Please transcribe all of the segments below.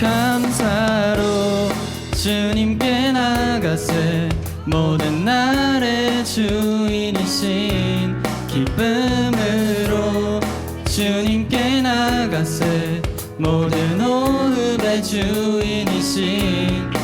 감사로 주님께 나가세 모든 날의 주인이신 기쁨으로 주님께 나가세 모든 호흡의 주인이신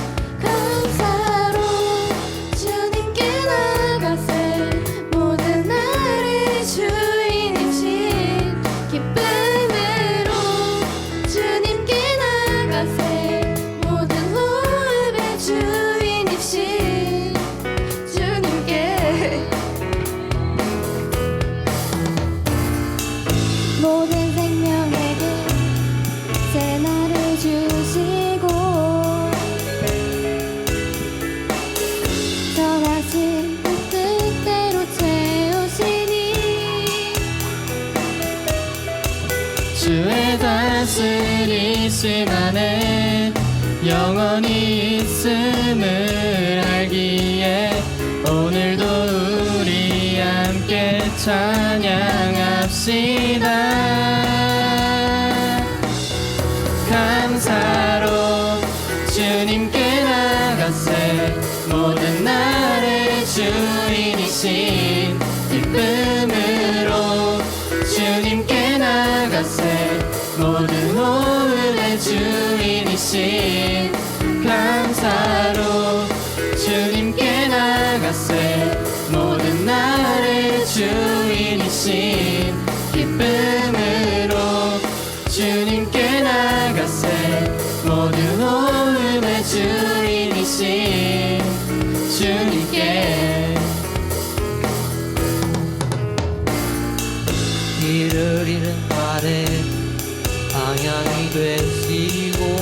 주의 다스리심 안에 영원히 있음을 알기에 오늘도 우리 함께 찬양합시다. 감사로 주님께 나가세 모든 날의 주인이신 모든 호흡의 주인이신 감사로 주님께 나가세. 모든 날의 주인이신 기쁨으로 주님께 나가세. 모든 호흡의 주인이신 주님께. 길을 잃은 날에 방향이 되시고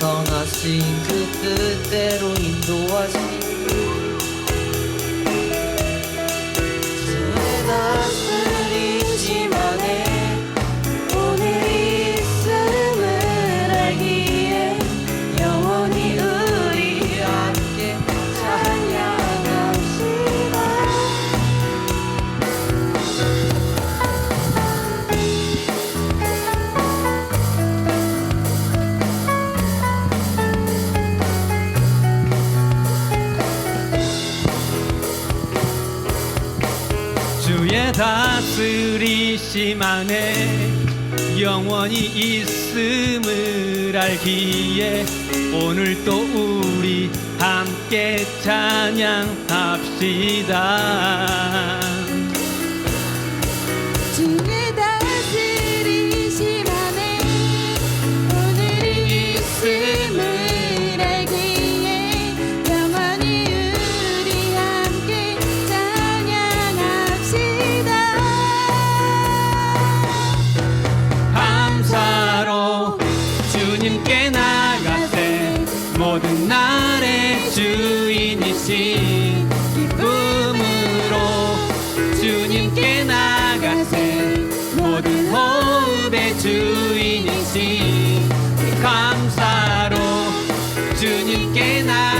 선하신 그 뜻대로 인도하시니 다스리심 안에 영원히 있음을 알기에 오늘 또 우리 함께 찬양합시다. 모든 날의 주인이신 기쁨으로 주님께 나가세. 모든 호흡의 주인이신 감사로 주님께 나